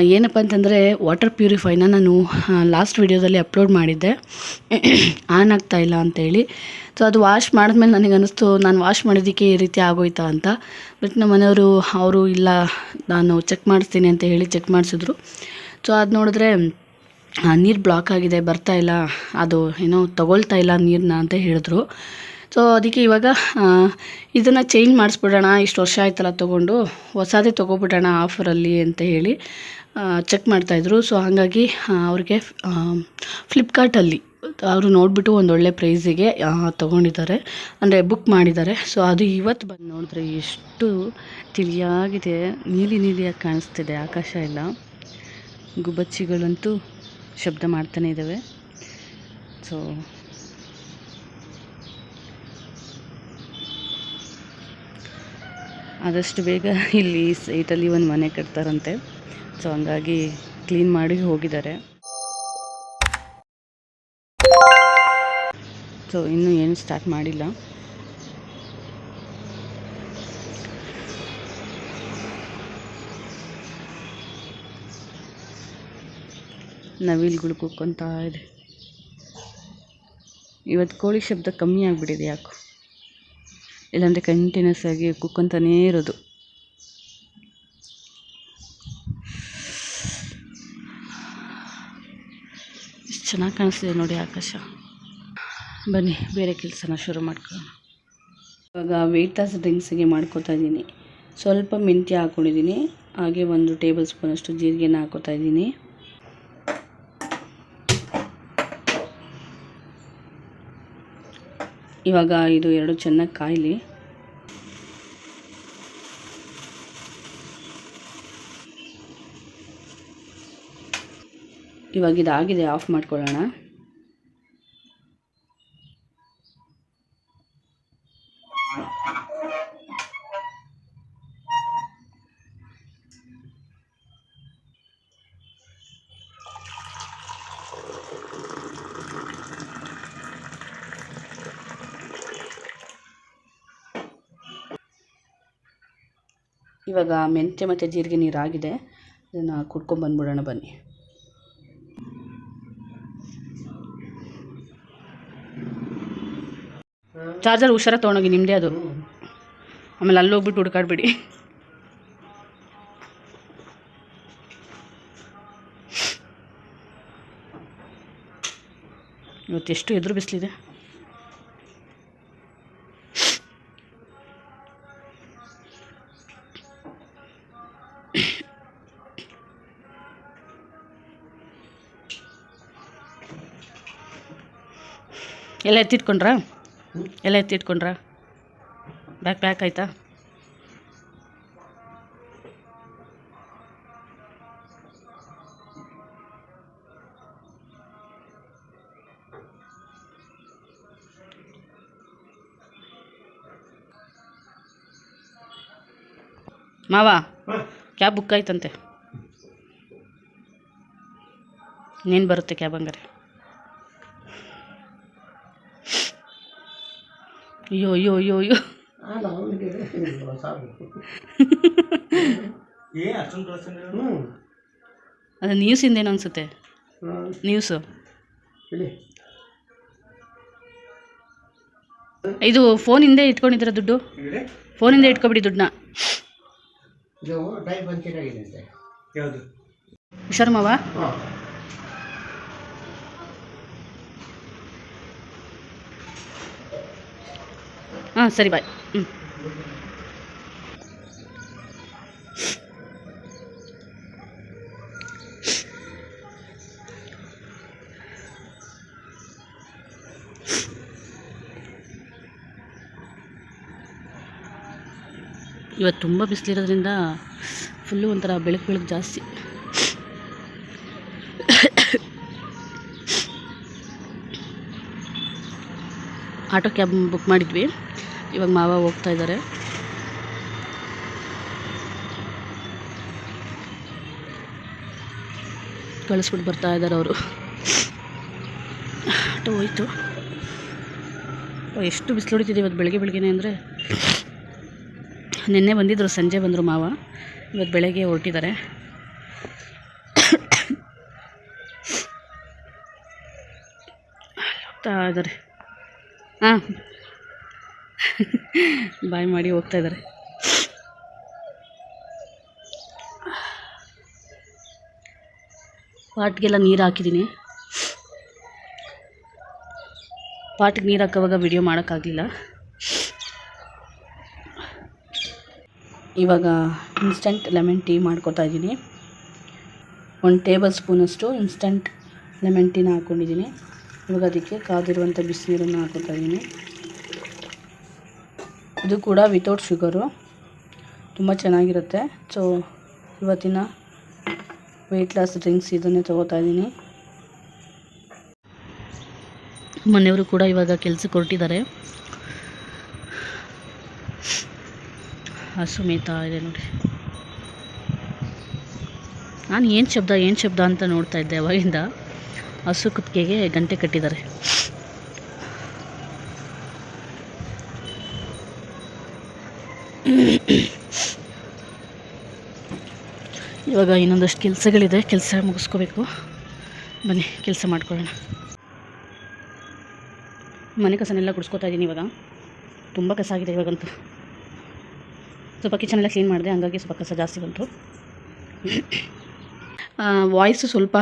ಏನಪ್ಪ ಅಂತಂದರೆ ವಾಟರ್ ಪ್ಯೂರಿಫೈನ ನಾನು ಲಾಸ್ಟ್ ವಿಡಿಯೋದಲ್ಲಿ ಅಪ್ಲೋಡ್ ಮಾಡಿದ್ದೆ. ಆನ್ ಆಗ್ತಾ ಇಲ್ಲ ಅಂತೇಳಿ. ಸೊ ಅದು ವಾಶ್ ಮಾಡಿದ್ಮೇಲೆ ನನಗೆ ಅನ್ನಿಸ್ತು, ನಾನು ವಾಶ್ ಮಾಡಿದ್ದಕ್ಕೆ ಈ ರೀತಿ ಆಗೋಯ್ತಾ ಅಂತ. ಬಟ್ ನಮ್ಮ ಮನೆಯವರು, ಅವರು ಇಲ್ಲ, ನಾನು ಚೆಕ್ ಮಾಡಿಸ್ತೀನಿ ಅಂತ ಹೇಳಿ ಚೆಕ್ ಮಾಡಿಸಿದ್ರು. ಸೊ ಅದು ನೋಡಿದ್ರೆ ನೀರು ಬ್ಲಾಕ್ ಆಗಿದೆ, ಬರ್ತಾ ಇಲ್ಲ. ಅದು ಏನೋ ತಗೊಳ್ತಾ ಇಲ್ಲ ನೀರನ್ನ ಅಂತ ಹೇಳಿದ್ರು. ಸೊ ಅದಕ್ಕೆ ಇವಾಗ ಇದನ್ನು ಚೇಂಜ್ ಮಾಡಿಸ್ಬಿಡೋಣ, ಇಷ್ಟು ವರ್ಷ ಆಯ್ತಲ್ಲ ತೊಗೊಂಡು, ಹೊಸದೇ ತೊಗೊಬಿಡೋಣ ಆಫರಲ್ಲಿ ಅಂತ ಹೇಳಿ ಚೆಕ್ ಮಾಡ್ತಾಯಿದ್ರು ಸೊ ಹಾಗಾಗಿ ಅವ್ರಿಗೆ ಫ್ಲಿಪ್ಕಾರ್ಟಲ್ಲಿ ಅವರು ನೋಡಿಬಿಟ್ಟು ಒಂದು ಒಳ್ಳೆ ಪ್ರೈಸಿಗೆ ತೊಗೊಂಡಿದ್ದಾರೆ. ಅಂದರೆ ಬುಕ್ ಮಾಡಿದ್ದಾರೆ. ಸೊ ಅದು ಇವತ್ತು ಬಂದು ನೋಡಿದ್ರೆ ಎಷ್ಟು ತಿಳಿಯಾಗಿದೆ. ನೀಲಿ ನೀಲಿಯಾಗಿ ಕಾಣಿಸ್ತಿದೆ. ಆಕಾಶ ಎಲ್ಲ. ಗುಬ್ಬಚ್ಚಿಗಳಂತೂ ಶಬ್ದ ಮಾಡ್ತಾನೆ ಇದ್ದಾವೆ. ಸೊ ಆದಷ್ಟು ಬೇಗ ಇಲ್ಲಿ ಸೈಟಲ್ಲಿ ಒಂದು ಮನೆ ಕಟ್ತಾರಂತೆ. ಸೊ ಹಂಗಾಗಿ ಕ್ಲೀನ್ ಮಾಡಿ ಹೋಗಿದ್ದಾರೆ. ಸೊ ಇನ್ನೂ ಏನು ಸ್ಟಾರ್ಟ್ ಮಾಡಿಲ್ಲ. ನವಿಲ್ಗಳು ಕೂಕ್ಕೊಂತಾ ಇದೆ. ಇವತ್ತು ಕೋಳಿ ಶಬ್ದ ಕಮ್ಮಿ ಆಗಿಬಿಟ್ಟಿದೆ ಯಾಕೋ. ಇಲ್ಲಾಂದರೆ ಕಂಟಿನ್ಯೂಸ್ ಆಗಿ ಕುಕ್ಕೊಂತಾನೇ ಇರೋದು. ಎಷ್ಟು ಚೆನ್ನಾಗಿ ಕಾಣಿಸ್ತಿದೆ ನೋಡಿ ಆಕಾಶ. ಬನ್ನಿ, ಬೇರೆ ಕೆಲಸನ ಶುರು ಮಾಡ್ಕೊಳ್ಳೋಣ. ಇವಾಗ ವೆಯ್ಟ್ ಡ್ರಿಂಕ್ಸಿಗೆ ಮಾಡ್ಕೋತಾ ಇದ್ದೀನಿ. ಸ್ವಲ್ಪ ಮೆಂತ್ಯ ಹಾಕ್ಕೊಂಡಿದ್ದೀನಿ ಹಾಗೆ ಒಂದು ಟೇಬಲ್ ಸ್ಪೂನಷ್ಟು ಜೀರಿಗೆನ ಹಾಕೋತಾ ಇದ್ದೀನಿ. ಇವಾಗ ಇದು ಎರಡು ಚೆನ್ನಾಗಿ ಕಾಯಲಿ. ಇವಾಗ ಇದಾಗಿದೆ ಆಫ್ ಮಾಡ್ಕೊಳ್ಳೋಣ. ಇವಾಗ ಮೆಂತ್ಯ ಮತ್ತು ಜೀರಿಗೆ ನೀರು ಆಗಿದೆ ಇದನ್ನು ಕುಡ್ಕೊಂಬಂದ್ಬಿಡೋಣ ಬನ್ನಿ. ಚಾರ್ಜರ್ ಹುಷಾರ ತೊಗೊಂಡೋಗಿ ನಿಮ್ಮದೇ ಅದು. ಆಮೇಲೆ ಅಲ್ಲೋಗ್ಬಿಟ್ಟು ಹುಡ್ಕಾಡ್ಬಿಡಿ. ಇವತ್ತೆಷ್ಟು ಎದುರು ಬಿಸಿಲಿದೆ? ಎಲ್ಲ ಎತ್ತಿಟ್ಕೊಂಡ್ರಾ? ಎಲ್ಲ ಎತ್ತಿಟ್ಕೊಂಡ್ರಾ? ಬ್ಯಾಕ್ ಪ್ಯಾಕ್ ಆಯ್ತಾ? ಮಾವ, ಕ್ಯಾಬ್ ಬುಕ್ ಆಯ್ತಂತೆ. ನೀನು ಬರುತ್ತೆ ಕ್ಯಾಬ್ ಹಂಗಾರೆ. ಅಯ್ಯೋ ಅಯ್ಯೋ ಅಯ್ಯೋ ಅಯ್ಯೋ. ಏ ನ್ಯೂಸ್ ಇಂದೇನು ಅದು ನ್ಯೂಸಿಂದೇನು ಅನಿಸುತ್ತೆ? ನ್ಯೂಸು ಇದು ಫೋನಿಂದ ಇಟ್ಕೊಂಡಿದ್ದೀರ ದುಡ್ಡು? ಫೋನಿಂದ ಇಟ್ಕೊಬಿಡಿ ದುಡ್ಡನ್ನ. ಹುಷಾರು ಮಾವ ಹಾಂ, ಸರಿ ಬಾಯ್ ಹ್ಞೂ ಇವತ್ತು ತುಂಬ ಬಿಸಿಲಿರೋದ್ರಿಂದ ಫುಲ್ಲು ಒಂಥರ ಬೆಳಕು ಬೆಳಕು ಜಾಸ್ತಿ. ಆಟೋ ಕ್ಯಾಬ್ ಬುಕ್ ಮಾಡಿದ್ವಿ. ಇವಾಗ ಮಾವ ಹೋಗ್ತಾ ಇದ್ದಾರೆ. ಕಳಿಸ್ಬಿಟ್ಟು ಬರ್ತಾ ಇದ್ದಾರೆ ಅವರು. ಆಟೋ ಹೋಯ್ತು. ಎಷ್ಟು ಬಿಸಿಲು ಹೊಡಿತಿದೆ ಇವತ್ತು ಬೆಳಗ್ಗೆ ಬೆಳಗ್ಗೆನೆ ಅಂದರೆ. ನಿನ್ನೆ ಬಂದಿದ್ದರು ಸಂಜೆ ಬಂದರು ಮಾವ. ಇವತ್ತು ಬೆಳಗ್ಗೆ ಹೊರಟಿದ್ದಾರೆ. ಹೋಗ್ತಾ ಇದ್ದಾರೆ. ಹಾಂ. ಬಾಯ್ ಮಾಡಿ ಹೋಗ್ತಾ ಇದ್ದಾರೆ. ಪಾಟ್ಗೆಲ್ಲ ನೀರು ಹಾಕಿದ್ದೀನಿ. ಪಾಟ್ಗೆ ನೀರು ಹಾಕೋವಾಗ ವಿಡಿಯೋ ಮಾಡೋಕ್ಕಾಗಲಿಲ್ಲ. ಇವಾಗ ಇನ್ಸ್ಟಂಟ್ ಲೆಮನ್ ಟೀ ಮಾಡ್ಕೊತಾ ಇದ್ದೀನಿ. ಒಂದು ಟೇಬಲ್ ಸ್ಪೂನಷ್ಟು ಇನ್ಸ್ಟಂಟ್ ಲೆಮನ್ ಟೀನ ಹಾಕ್ಕೊಂಡಿದ್ದೀನಿ ಇವಾಗ ಅದಕ್ಕೆ ಕಾದಿರುವಂಥ ಬಿಸಿನೀರನ್ನು ಹಾಕ್ಕೊತಾ ಇದ್ದೀನಿ. ಇದು ಕೂಡ ವಿತೌಟ್ ಶುಗರು ತುಂಬ ಚೆನ್ನಾಗಿರುತ್ತೆ. ಸೊ ಇವತ್ತಿನ ವೆಯ್ಟ್ ಲಾಸ್ ಡ್ರಿಂಕ್ಸ್ ಇದನ್ನೇ ತೊಗೋತಾ ಇದ್ದೀನಿ ಮನೆಯವರು ಕೂಡ ಇವಾಗ ಕೆಲಸಕ್ಕೆ ಹೊರಟಿದ್ದಾರೆ ಹಸು ಮೇಯ್ತಾ ಇದೆ ನೋಡಿ. ನಾನು ಏನು ಶಬ್ದ ಏನು ಶಬ್ದ ಅಂತ ನೋಡ್ತಾ ಇದ್ದೆ ಅವಾಗಿಂದ. ಹಸು ಕುತ್ತಿಗೆಗೆ ಗಂಟೆ ಕಟ್ಟಿದ್ದಾರೆ. ಇವಾಗ ಇನ್ನೊಂದಷ್ಟು ಕೆಲಸಗಳಿದೆ, ಕೆಲಸ ಮುಗಿಸ್ಕೋಬೇಕು. ಬನ್ನಿ, ಕೆಲಸ ಮಾಡ್ಕೊಳ್ಳೋಣ. ಮನೆ ಕಸನೆಲ್ಲ ಗುಡಿಸ್ಕೊತಾ ಇದ್ದೀನಿ ಇವಾಗ. ತುಂಬ ಕಸ ಆಗಿದೆ ಇವಾಗಂತೂ. ಸ್ವಲ್ಪ ಕಿಚನೆಲ್ಲ ಕ್ಲೀನ್ ಮಾಡಿದೆ, ಹಂಗಾಗಿ ಸ್ವಲ್ಪ ಕಸ ಜಾಸ್ತಿ ಬಂತು. ವಾಯ್ಸು ಸ್ವಲ್ಪ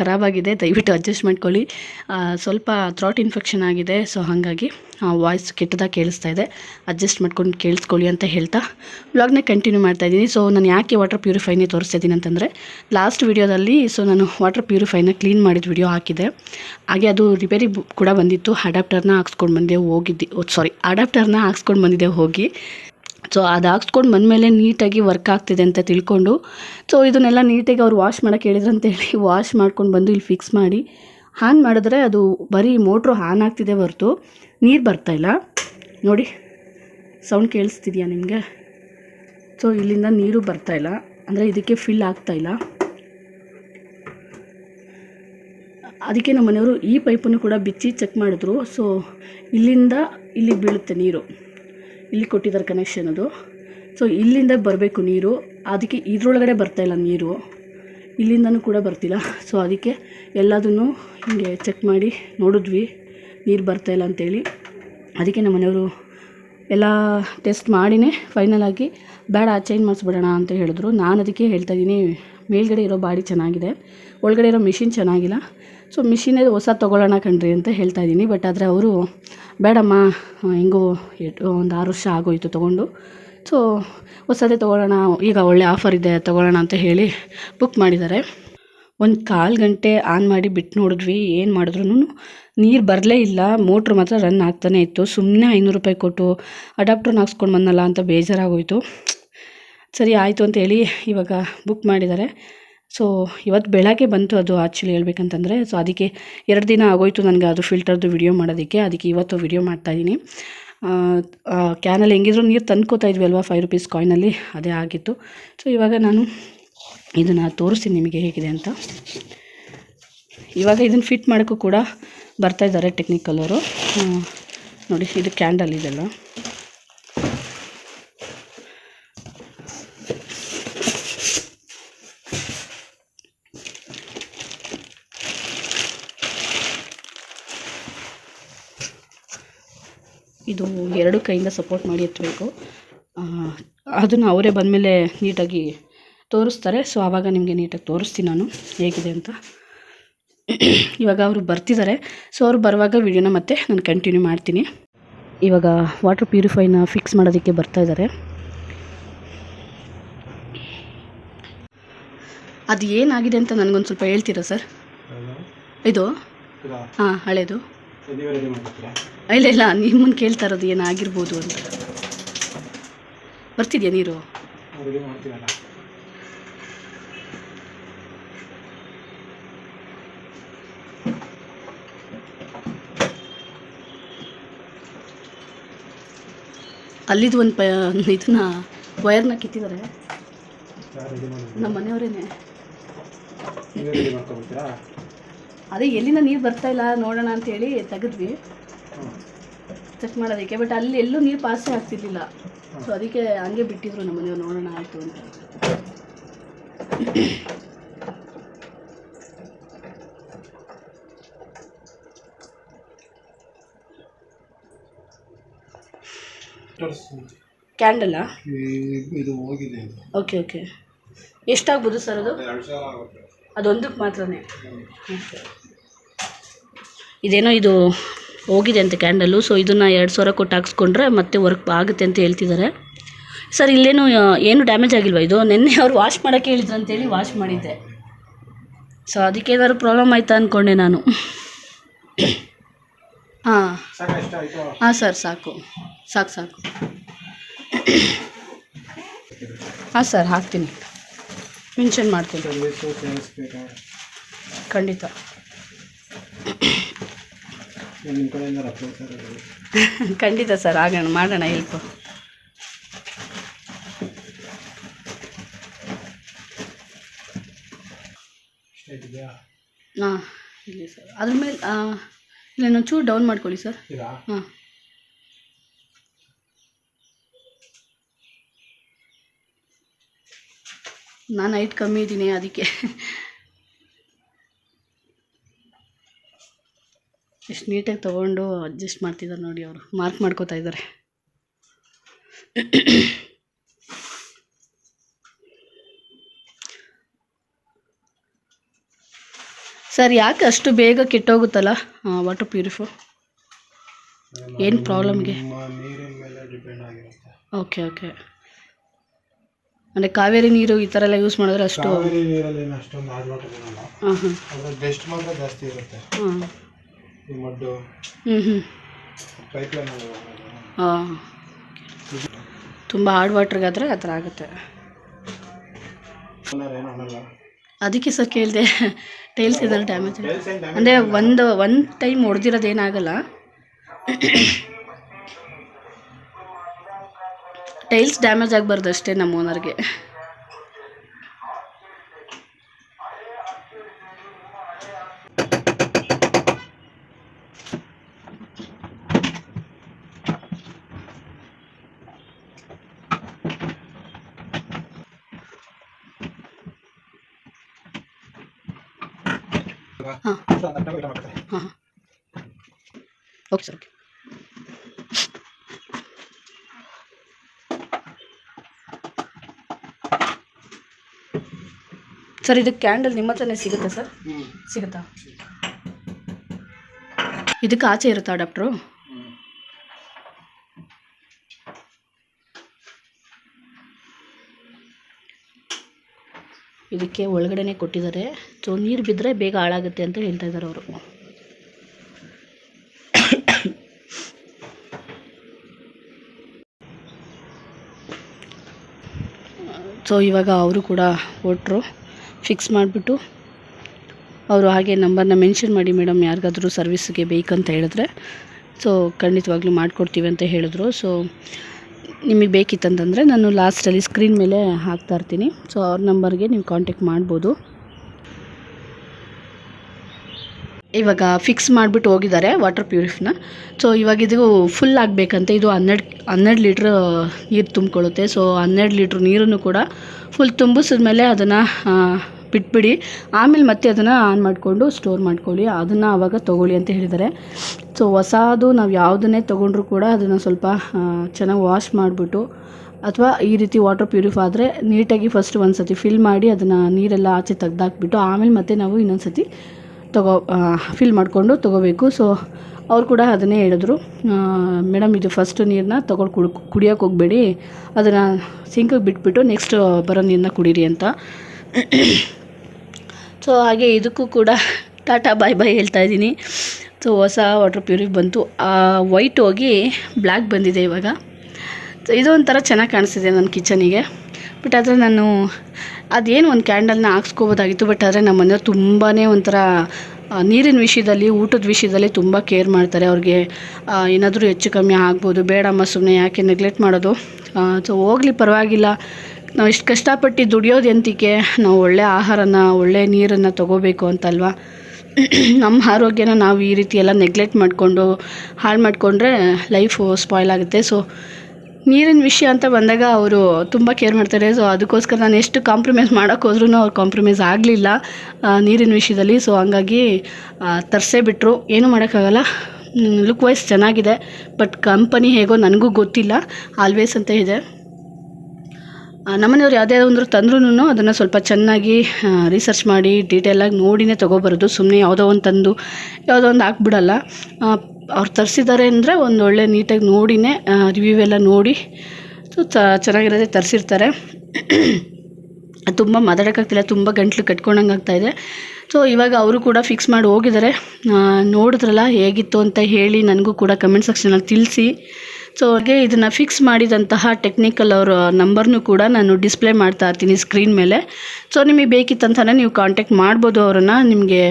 ಖರಾಬಾಗಿದೆ, ದಯವಿಟ್ಟು ಅಡ್ಜಸ್ಟ್ ಮಾಡ್ಕೊಳ್ಳಿ. ಸ್ವಲ್ಪ ಥ್ರಾಟ್ ಇನ್ಫೆಕ್ಷನ್ ಆಗಿದೆ ಸೊ ಹಾಗಾಗಿ ವಾಯ್ಸ್ ಕೆಟ್ಟದಾಗ ಕೇಳಿಸ್ತಾ ಇದೆ. ಅಡ್ಜಸ್ಟ್ ಮಾಡ್ಕೊಂಡು ಕೇಳಿಸ್ಕೊಳ್ಳಿ ಅಂತ ಹೇಳ್ತಾ ವ್ಲಾಗ್ನ ಕಂಟಿನ್ಯೂ ಮಾಡ್ತಾ ಇದ್ದೀನಿ. ಸೊ ನಾನು ಯಾಕೆ ವಾಟರ್ ಪ್ಯೂರಿಫೈನೇ ತೋರಿಸ್ತಾ ಇದ್ದೀನಿ ಅಂತಂದರೆ ಲಾಸ್ಟ್ ವಿಡಿಯೋದಲ್ಲಿ ಸೊ ನಾನು ವಾಟರ್ ಪ್ಯೂರಿಫೈನ ಕ್ಲೀನ್ ಮಾಡಿದ ವಿಡಿಯೋ ಹಾಕಿದೆ. ಹಾಗೆ ಅದು ರಿಪೇರಿ ಕೂಡ ಬಂದಿತ್ತು. ಅಡಾಪ್ಟರ್ನ ಹಾಕ್ಸ್ಕೊಂಡು ಬಂದೆ ಹೋಗಿದ್ದೆ ಸಾರಿ ಅಡಾಪ್ಟರ್ನ ಹಾಕ್ಸ್ಕೊಂಡು ಬಂದಿದ್ದೆ ಹೋಗಿ. ಸೊ ಅದು ಹಾಕ್ಸ್ಕೊಂಡು ಬಂದಮೇಲೆ ನೀಟಾಗಿ ವರ್ಕ್ ಆಗ್ತಿದೆ ಅಂತ ತಿಳ್ಕೊಂಡು ಸೊ ಇದನ್ನೆಲ್ಲ ನೀಟಾಗಿ ಅವ್ರು ವಾಶ್ ಮಾಡೋಕ್ಕೆ ಹೇಳಿದ್ರು ಅಂತೇಳಿ ವಾಶ್ ಮಾಡ್ಕೊಂಡು ಬಂದು ಇಲ್ಲಿ ಫಿಕ್ಸ್ ಮಾಡಿ ಆನ್ ಮಾಡಿದ್ರೆ ಅದು ಬರೀ ಮೋಟ್ರು ಆನ್ ಆಗ್ತಿದೆ ಹೊರತು, ನೀರು ಬರ್ತಾಯಿಲ್ಲ ನೋಡಿ ಸೌಂಡ್ ಕೇಳಿಸ್ತಿದೆಯಾ ನಿಮಗೆ? ಸೊ ಇಲ್ಲಿಂದ ನೀರು ಬರ್ತಾಯಿಲ್ಲ ಅಂದರೆ ಇದಕ್ಕೆ ಫಿಲ್ ಆಗ್ತಾಯಿಲ್ಲ ಅದಕ್ಕೆ ನಮ್ಮ ಮನೆಯವರು ಈ ಪೈಪನ್ನು ಕೂಡ ಬಿಚ್ಚಿ ಚೆಕ್ ಮಾಡಿದ್ರು. ಸೊ ಇಲ್ಲಿಂದ ಇಲ್ಲಿಗೆ ಬೀಳುತ್ತೆ ನೀರು. ಇಲ್ಲಿ ಕೊಟ್ಟಿದ್ದಾರೆ ಕನೆಕ್ಷನ್ ಅದು. ಸೊ ಇಲ್ಲಿಂದ ಬರಬೇಕು ನೀರು. ಅದಕ್ಕೆ ಇದ್ರೊಳಗಡೆ ಬರ್ತಾಯಿಲ್ಲ ನೀರು. ಇಲ್ಲಿಂದನೂ ಕೂಡ ಬರ್ತಿಲ್ಲ. ಸೊ ಅದಕ್ಕೆ ಎಲ್ಲದನ್ನು ಹಿಂಗೆ ಚೆಕ್ ಮಾಡಿ ನೋಡಿದ್ವಿ. ನೀರು ಬರ್ತಾಯಿಲ್ಲ ಅಂತೇಳಿ. ಅದಕ್ಕೆ ನಮ್ಮ ಮನೆಯವರು ಎಲ್ಲ ಟೆಸ್ಟ್ ಮಾಡಿನೇ ಫೈನಲ್ ಆಗಿ ಬೇಡ ಚೇಂಜ್ ಮಾಡಿಸ್ಬಿಡೋಣ ಅಂತ ಹೇಳಿದ್ರು. ನಾನು ಅದಕ್ಕೆ ಹೇಳ್ತಾ ಇದ್ದೀನಿ, ಮೇಲ್ಗಡೆ ಇರೋ ಬಾಡಿ ಚೆನ್ನಾಗಿದೆ. ಒಳಗಡೆ ಇರೋ ಮಿಷಿನ್ ಚೆನ್ನಾಗಿಲ್ಲ. ಸೊ ಮಿಷಿನೇ ಹೊಸ ತೊಗೊಳ್ಳೋಣ ಕಣ್ರಿ ಅಂತ ಹೇಳ್ತಾ ಇದ್ದೀನಿ. ಬಟ್ ಆದರೆ ಅವರು ಬೇಡಮ್ಮ ಹೆಂಗೋ ಒಂದು ಆರು ವರ್ಷ ಆಗೋಯ್ತು ತೊಗೊಂಡು. ಸೊ ಹೊಸದೇ ತೊಗೊಳ್ಳೋಣ, ಈಗ ಒಳ್ಳೆ ಆಫರ್ ಇದೆ, ತೊಗೊಳ್ಳೋಣ ಅಂತ ಹೇಳಿ ಬುಕ್ ಮಾಡಿದ್ದಾರೆ. ಒಂದು ಕಾಲು ಗಂಟೆ ಆನ್ ಮಾಡಿ ಬಿಟ್ಟು ನೋಡಿದ್ವಿ, ಏನು ಮಾಡಿದ್ರು ನೀರು ಬರಲೇ ಇಲ್ಲ ಮೋಟ್ರ್ ಮಾತ್ರ ರನ್ ಆಗ್ತಾನೆ ಇತ್ತು. ಸುಮ್ಮನೆ ಐನೂರು ರೂಪಾಯಿ ಕೊಟ್ಟು ಅಡಾಪ್ಟ್ರನ್ನ ಹಾಕ್ಸ್ಕೊಂಡು ಬಂದಲ್ಲ ಅಂತ ಬೇಜಾರಾಗೋಯಿತು. ಸರಿ, ಆಯಿತು ಅಂತ ಹೇಳಿ ಇವಾಗ ಬುಕ್ ಮಾಡಿದ್ದಾರೆ. ಸೊ ಇವತ್ತು ಬೆಳಗ್ಗೆ ಬಂತು ಅದು ಆ್ಯಕ್ಚುಲಿ ಹೇಳ್ಬೇಕಂತಂದರೆ ಸೊ ಅದಕ್ಕೆ ಎರಡು ದಿನ ಆಗೋಯ್ತು ನನಗೆ ಅದು ಫಿಲ್ಟರ್ದು ವಿಡಿಯೋ ಮಾಡೋದಕ್ಕೆ, ಅದಕ್ಕೆ ಇವತ್ತು ವಿಡಿಯೋ ಮಾಡ್ತಾಯಿದ್ದೀನಿ ಕ್ಯಾನಲ್ಲಿ ಹೆಂಗಿದ್ರು ನೀರು ತಂದ್ಕೋತಾ ಇದ್ವಿ ಅಲ್ವಾ ಫೈವ್ ರುಪೀಸ್ ಕಾಯಿನಲ್ಲಿ ಅದೇ ಆಗಿತ್ತು. ಸೊ ಇವಾಗ ನಾನು ಇದನ್ನು ತೋರಿಸ್ತೀನಿ ನಿಮಗೆ ಹೇಗಿದೆ ಅಂತ. ಇವಾಗ ಇದನ್ನು ಫಿಟ್ ಮಾಡೋಕ್ಕೂ ಕೂಡ ಬರ್ತಾ ಟೆಕ್ನಿಕಲ್ ಅವರು. ನೋಡಿ, ಇದು ಕ್ಯಾಂಡಲ್ ಇದೆಲ್ಲ ಇದು ಎರಡು ಕೈಯಿಂದ ಸಪೋರ್ಟ್ ಮಾಡಿ ಎತ್ತಬೇಕು ಅದನ್ನು ಅವರೇ ಬಂದಮೇಲೆ ನೀಟಾಗಿ ತೋರಿಸ್ತಾರೆ. ಸೊ ಆವಾಗ ನಿಮಗೆ ನೀಟಾಗಿ ತೋರಿಸ್ತೀನಿ ನಾನು ಹೇಗಿದೆ ಅಂತ. ಇವಾಗ ಅವರು ಬರ್ತಿದ್ದಾರೆ ಸೊ ಅವ್ರು ಬರುವಾಗ ವಿಡಿಯೋನ ಮತ್ತೆ ನಾನು ಕಂಟಿನ್ಯೂ ಮಾಡ್ತೀನಿ. ಇವಾಗ ವಾಟರ್ ಪ್ಯೂರಿಫೈನ ಫಿಕ್ಸ್ ಮಾಡೋದಕ್ಕೆ ಬರ್ತಾ ಇದ್ದಾರೆ ಅದು ಏನಾಗಿದೆ ಅಂತ ನನಗೊಂದು ಸ್ವಲ್ಪ ಹೇಳ್ತೀರಾ ಸರ್? ಇದು? ಹಾಂ ಹಳೇದು. ಇಲ್ಲ ಇಲ್ಲ ನಿಮ್ಮನ್ನು ಕೇಳ್ತಾ ಇರೋದು ಏನಾಗಿರ್ಬೋದು ಅಂತ. ಬರ್ತಿದ್ಯಾ ನೀರು? ಅಲ್ಲಿದು ಒಂದು ಪ ಇದನ್ನ ವಯರ್ನ ಕಿತ್ತಿದ್ದಾರೆ ನಮ್ಮ ಮನೆಯವರೇನೆ ಅದೇ ಎಲ್ಲಿನ ನೀರು ಬರ್ತಾ ಇಲ್ಲ ನೋಡೋಣ ಅಂತ ಹೇಳಿ ತೆಗೆದ್ವಿ. ಚೆಕ್ ಮಾಡೋದಕ್ಕೆ ಬಟ್ ಅಲ್ಲಿ ಎಲ್ಲೂ ನೀರು ಪಾಸೇ ಆಗ್ತಿರ್ಲಿಲ್ಲ. ಸೊ ಅದಕ್ಕೆ ಹಂಗೆ ಬಿಟ್ಟಿದ್ರು ನಮ್ಮ ಮನೆಯವ್ರು ನೋಡೋಣ ಆಯಿತು ಅಂತ. ಕ್ಯಾಂಡಲಾ ಓಕೆ ಓಕೆ ಎಷ್ಟಾಗ್ಬೋದು ಸರ್ ಅದು? ಅದೊಂದಕ್ಕೆ ಮಾತ್ರನೇ. ಇದೇನೋ ಇದು ಹೋಗಿದೆ ಅಂತ ಕ್ಯಾಂಡಲು ಸೊ ಇದನ್ನು ಎರಡು ಸಾವಿರ ಕೊಟ್ಟು ಹಾಕ್ಸ್ಕೊಂಡ್ರೆ ಮತ್ತೆ ವರ್ಕ್ ಆಗುತ್ತೆ ಅಂತ ಹೇಳ್ತಿದ್ದಾರೆ. ಸರ್ ಇಲ್ಲೇನು ಏನು ಡ್ಯಾಮೇಜ್ ಆಗಿಲ್ವಾ ಇದು? ನಿನ್ನೆ ಅವ್ರು ವಾಶ್ ಮಾಡೋಕ್ಕೆ ಹೇಳಿದ್ರು ಅಂತೇಳಿ ವಾಶ್ ಮಾಡಿದ್ದೆ. ಸೊ ಅದಕ್ಕೆ ಏನಾದ್ರು ಪ್ರಾಬ್ಲಮ್ ಆಯ್ತಾ ಅಂದ್ಕೊಂಡೆ ನಾನು. ಹಾಂ. ಹಾಂ ಸರ್ ಸಾಕು. ಸಾಕು ಸಾಕು. ಹಾಂ ಸರ್ ಹಾಕ್ತೀನಿ. ಮೆನ್ಷನ್ ಮಾಡ್ತೀನಿ. ಖಂಡಿತ. ಖಂಡಿತ ಸರ್ ಆಗೋಣ ಮಾಡೋಣ ಹೆಲ್ಪ್ ಹಾಂ ಇಲ್ಲಿ ಸರ್. ಅದ್ರ ಮೇಲೆ ಇಲ್ಲ ಒಂಚೂರು ಡೌನ್ ಮಾಡ್ಕೊಳ್ಳಿ ಸರ್. ಹಾಂ. ನಾನು ಹೈಟ್ ಕಮ್ಮಿ ಇದ್ದೀನಿ ಅದಕ್ಕೆ. ಎಷ್ಟು ನೀಟಾಗಿ ತೊಗೊಂಡು ಅಡ್ಜಸ್ಟ್ ಮಾಡ್ತಿದ್ದಾರೆ ನೋಡಿ ಅವರು. ಮಾರ್ಕ್ ಮಾಡ್ಕೋತಾ ಇದ್ದಾರೆ ಸರ್ ಯಾಕೆ ಅಷ್ಟು ಬೇಗ ಕೆಟ್ಟೋಗುತ್ತಲ್ಲ ವಾಟರ್ ಪ್ಯೂರಿಫು ಏನು ಪ್ರಾಬ್ಲಮ್ಗೆ ಓಕೆ ಓಕೆ ಅಂದರೆ ಕಾವೇರಿ ನೀರು ಈ ಥರ ಎಲ್ಲ ಯೂಸ್ ಮಾಡಿದ್ರೆ ಅಷ್ಟು ಕಾವೇರಿ ನೀರಲ್ಲಿ ಏನು ಅಷ್ಟೊಂದು ಹಾರ್ಡ್ ವಾಟರ್ ಇರಲ್ಲ ಹಾಂ ಹಾಂ. ಅದ್ರ ಬೆಸ್ಟ್ ಮಾತ್ರ ಜಾಸ್ತಿ ಇರುತ್ತೆ. ಹಾಂ. ಈ ಮಡ್ಡು. ಹ್ಞೂ ಹ್ಞೂ ಪೈಪ್ ಲೈನ್ ಹಾಂ. ತುಂಬ ಹಾರ್ಡ್ ವಾಟ್ರಿಗಾದರೆ ಆ ಥರ ಆಗುತ್ತೆ. ಏನು ಅನ್ನಲ್ಲ ಅದಕ್ಕೆ ಸರ್ ಕೇಳಿದೆ. ಟೈಲ್ಸ್ ಏನಾದ್ರು ಡ್ಯಾಮೇಜ್ ಅಂದರೆ ಒಂದು ಒಂದು ಟೈಮ್ ಹೊಡೆದಿರೋದು ಟೈಲ್ಸ್ ಡ್ಯಾಮೇಜ್ ಆಗಬಾರ್ದು ಅಷ್ಟೇ ನಮ್ಮ ಓನರ್ಗೆ ಹಾಂ. ಹಾಂ ಹಾಂ. Okay sir okay. ಸರ್, ಇದು ಕ್ಯಾಂಡಲ್ ನಿಮ್ಮ ಹತ್ರನೇ ಸಿಗುತ್ತಾ ಸರ್? ಸಿಗುತ್ತಾ? ಇದಕ್ಕೆ ಆಚೆ ಇರುತ್ತಾ ಡಾಕ್ಟ್ರು? ಇದಕ್ಕೆ ಒಳಗಡೆನೆ ಕೊಟ್ಟಿದ್ದಾರೆ. ಸೊ, ನೀರು ಬಿದ್ದರೆ ಬೇಗ ಹಾಳಾಗುತ್ತೆ ಅಂತ ಹೇಳ್ತಾ ಇದ್ದಾರೆ ಅವರು. ಸೊ, ಇವಾಗ ಅವರು ಕೂಡ ಕೊಟ್ಟರು ಫಿಕ್ಸ್ ಮಾಡಿಬಿಟ್ಟು ಅವರು ಹಾಗೆ ನಂಬರ್ನ ಮೆನ್ಷನ್ ಮಾಡಿ ಮೇಡಮ್ ಯಾರಿಗಾದರೂ ಸರ್ವಿಸ್ಗೆ ಬೇಕಂತ ಹೇಳಿದ್ರೆ. ಸೊ ಖಂಡಿತವಾಗ್ಲೂ ಮಾಡಿಕೊಡ್ತೀವಿ ಅಂತ ಹೇಳಿದ್ರು. ಸೊ ನಿಮಗೆ ಬೇಕಿತ್ತಂತಂದರೆ ನಾನು ಲಾಸ್ಟಲ್ಲಿ ಸ್ಕ್ರೀನ್ ಮೇಲೆ ಹಾಕ್ತಾ ಇರ್ತೀನಿ. ಸೊ ಅವ್ರ ನಂಬರ್ಗೆ ನೀವು ಕಾಂಟ್ಯಾಕ್ಟ್ ಮಾಡ್ಬೋದು. ಇವಾಗ ಫಿಕ್ಸ್ ಮಾಡಿಬಿಟ್ಟು ಹೋಗಿದ್ದಾರೆ ವಾಟರ್ ಪ್ಯೂರಿಫ್ನ ಸೊ ಇವಾಗ ಇದು ಫುಲ್ ಆಗಬೇಕಂತೆ ಇದು ಹನ್ನೆರಡು ಹನ್ನೆರಡು ಲೀಟ್ರ್ ನೀರು ತುಂಬಿಕೊಳ್ಳುತ್ತೆ. ಸೊ ಹನ್ನೆರಡು ಲೀಟ್ರ್ ನೀರನ್ನು ಕೂಡ ಫುಲ್ ತುಂಬಿಸಿದ ಮೇಲೆ ಅದನ್ನು ಬಿಟ್ಬಿಡಿ. ಆಮೇಲೆ ಮತ್ತೆ ಅದನ್ನು ಆನ್ ಮಾಡಿಕೊಂಡು ಸ್ಟೋರ್ ಮಾಡ್ಕೊಳ್ಳಿ. ಅದನ್ನು ಆವಾಗ ತೊಗೊಳ್ಳಿ ಅಂತ ಹೇಳಿದ್ದಾರೆ. ಸೊ ಹೊಸದು ನಾವು ಯಾವುದನ್ನೇ ತೊಗೊಂಡ್ರೂ ಕೂಡ ಅದನ್ನು ಸ್ವಲ್ಪ ಚೆನ್ನಾಗಿ ವಾಶ್ ಮಾಡಿಬಿಟ್ಟು, ಅಥವಾ ಈ ರೀತಿ ವಾಟರ್ ಪ್ಯೂರಿಫೈ ಆದರೆ ನೀಟಾಗಿ ಫಸ್ಟ್ ಒಂದು ಸತಿ ಫಿಲ್ ಮಾಡಿ ಅದನ್ನು ನೀರೆಲ್ಲ ಆಚೆ ತೆಗ್ದಾಕ್ಬಿಟ್ಟು, ಆಮೇಲೆ ಮತ್ತೆ ನಾವು ಇನ್ನೊಂದು ಸತಿ ತಗೋ ಫಿಲ್ ಮಾಡಿಕೊಂಡು ತೊಗೋಬೇಕು. ಸೊ ಅವ್ರು ಕೂಡ ಅದನ್ನೇ ಹೇಳಿದ್ರು. ಮೇಡಮ್, ಇದು ಫಸ್ಟ್ ನೀರನ್ನ ತೊಗೊಂಡು ಕುಡ್, ಕುಡಿಯೋಕೆ ಹೋಗಬೇಡಿ. ಅದನ್ನು ಸಿಂಕಿಗೆ ಬಿಟ್ಬಿಟ್ಟು ನೆಕ್ಸ್ಟ್ ಬರೋ ನೀರನ್ನ ಕುಡೀರಿ ಅಂತ. ಸೊ ಹಾಗೆ ಇದಕ್ಕೂ ಕೂಡ ಟಾಟಾ ಬಾಯ್ ಬಾಯ್ ಹೇಳ್ತಾ ಇದ್ದೀನಿ. ಸೊ ಹೊಸ ವಾಟರ್ ಪ್ಯೂರಿಫ್ ಬಂತು. ವೈಟ್ ಹೋಗಿ ಬ್ಲ್ಯಾಕ್ ಬಂದಿದೆ ಇವಾಗ. ಸೊ ಇದು ಒಂಥರ ಚೆನ್ನಾಗಿ ಕಾಣಿಸ್ತಿದೆ ನನ್ನ ಕಿಚನಿಗೆ ಬಟ್ ಆದರೆ ನಾನು ಅದೇನು ಒಂದು ಕ್ಯಾಂಡಲ್ನ ಹಾಕ್ಸ್ಕೋಬೋದಾಗಿತ್ತು. ಬಟ್ ಆದರೆ ನಮ್ಮ ಮನೆಯವ್ರು ತುಂಬಾ ಒಂಥರ ನೀರಿನ ವಿಷಯದಲ್ಲಿ, ಊಟದ ವಿಷಯದಲ್ಲಿ ತುಂಬ ಕೇರ್ ಮಾಡ್ತಾರೆ. ಅವ್ರಿಗೆ ಏನಾದರೂ ಹೆಚ್ಚು ಕಮ್ಮಿ ಆಗ್ಬೋದು. ಬೇಡಮ್ಮ ಸುಮ್ಮನೆ ಯಾಕೆ ನೆಗ್ಲೆಕ್ಟ್ ಮಾಡೋದು? ಸೊ ಹೋಗಲಿ ಪರವಾಗಿಲ್ಲ. ನಾವು ಇಷ್ಟು ಕಷ್ಟಪಟ್ಟು ದುಡಿಯೋದು ಎಂತಿಕೆ ನಾವು ಒಳ್ಳೆ ಆಹಾರನ, ಒಳ್ಳೆ ನೀರನ್ನು ತಗೋಬೇಕು ಅಂತಲ್ವಾ? ನಮ್ಮ ಆರೋಗ್ಯನ ನಾವು ಈ ರೀತಿ ಎಲ್ಲ ನೆಗ್ಲೆಕ್ಟ್ ಮಾಡಿಕೊಂಡು, ಹಾಳು ಮಾಡಿಕೊಂಡ್ರೆ ಲೈಫು ಸ್ಪಾಯ್ಲ್ ಆಗುತ್ತೆ. ಸೊ ನೀರಿನ ವಿಷಯ ಅಂತ ಬಂದಾಗ ಅವರು ತುಂಬ ಕೇರ್ ಮಾಡ್ತಾರೆ. ಸೊ ಅದಕ್ಕೋಸ್ಕರ ನಾನು ಎಷ್ಟು ಕಾಂಪ್ರಮೈಸ್ ಮಾಡೋಕ್ಕೋದ್ರೂ ಅವ್ರು ಕಾಂಪ್ರಮೈಸ್ ಆಗಲಿಲ್ಲ ನೀರಿನ ವಿಷಯದಲ್ಲಿ. ಸೊ ಹಂಗಾಗಿ ತರಿಸೇ ಬಿಟ್ಟರು ಏನೂ ಮಾಡೋಕ್ಕಾಗಲ್ಲ. ಲುಕ್ ವೈಸ್ ಚೆನ್ನಾಗಿದೆ. ಬಟ್ ಕಂಪನಿ ಹೇಗೋ ನನಗೂ ಗೊತ್ತಿಲ್ಲ. ಆಲ್ವೇಸ್ ಅಂತ ಇದೆ. ನಮ್ಮನೆಯವ್ರು ಯಾವುದೇ ಒಂದು ತಂದ್ರೂ ಅದನ್ನು ಸ್ವಲ್ಪ ಚೆನ್ನಾಗಿ ರಿಸರ್ಚ್ ಮಾಡಿ ಡೀಟೇಲಾಗಿ ನೋಡಿನೇ ತೊಗೊಬರೋದು. ಸುಮ್ಮನೆ ಯಾವುದೋ ಒಂದು ತಂದು, ಯಾವುದೋ ಒಂದು ಹಾಕ್ಬಿಡಲ್ಲ. ಅವ್ರು ತರಿಸಿದ್ದಾರೆ ಅಂದರೆ ಒಂದು ಒಳ್ಳೆ ನೀಟಾಗಿ ನೋಡಿನೇ ರಿವ್ಯೂ ಎಲ್ಲ ನೋಡಿ ಚೆನ್ನಾಗಿರೋದೇ ತರಿಸಿರ್ತಾರೆ. ತುಂಬ ಮಾತಾಡೋಕ್ಕಾಗ್ತಿಲ್ಲ, ತುಂಬ ಗಂಟ್ಲು ಕಟ್ಕೊಂಡಂಗೆ ಇದೆ. ಸೊ ಇವಾಗ ಅವರು ಕೂಡ ಫಿಕ್ಸ್ ಮಾಡಿ ಹೋಗಿದ್ದಾರೆ ನೋಡಿದ್ರಲ್ಲ ಹೇಗಿತ್ತು ಅಂತ ಹೇಳಿ ನನಗೂ ಕೂಡ ಕಮೆಂಟ್ ಸೆಕ್ಷನಲ್ಲಿ ತಿಳಿಸಿ. ಸೊ ಹಾಗೆ ಇದನ್ನು ಫಿಕ್ಸ್ ಮಾಡಿದಂತಹ ಟೆಕ್ನಿಕಲ್ ಅವರ ನಂಬರ್ನೂ ಕೂಡ ನಾನು ಡಿಸ್ಪ್ಲೇ ಮಾಡ್ತಾ ಇರ್ತೀನಿ ಸ್ಕ್ರೀನ್ ಮೇಲೆ. ಸೊ ನಿಮಗೆ ಬೇಕಿತ್ತಂತಾನೆ ನೀವು ಕಾಂಟ್ಯಾಕ್ಟ್ ಮಾಡ್ಬೋದು ಅವರನ್ನು. ನಿಮಗೆ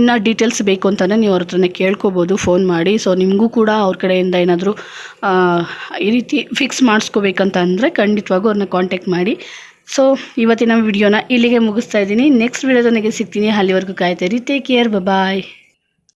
ಇನ್ನೂ ಡೀಟೇಲ್ಸ್ ಬೇಕು ಅಂತಲೇ ನೀವು ಅವ್ರ ಹತ್ರನೇ ಕೇಳ್ಕೊಬೋದು ಫೋನ್ ಮಾಡಿ. ಸೊ ನಿಮಗೂ ಕೂಡ ಅವ್ರ ಕಡೆಯಿಂದ ಏನಾದರೂ ಈ ರೀತಿ ಫಿಕ್ಸ್ ಮಾಡಿಸ್ಕೋಬೇಕಂತ ಅಂದರೆ ಖಂಡಿತವಾಗೂ ಅವ್ರನ್ನ ಕಾಂಟ್ಯಾಕ್ಟ್ ಮಾಡಿ. ಸೊ ಇವತ್ತಿನ ವಿಡಿಯೋನ ಇಲ್ಲಿಗೆ ಮುಗಿಸ್ತಾ ಇದ್ದೀನಿ. ನೆಕ್ಸ್ಟ್ ವಿಡಿಯೋದೊಂದಿಗೆ ಸಿಗ್ತೀನಿ. ಅಲ್ಲಿವರೆಗೂ ಕಾಯ್ತಾ ಇರಿ. Take care bye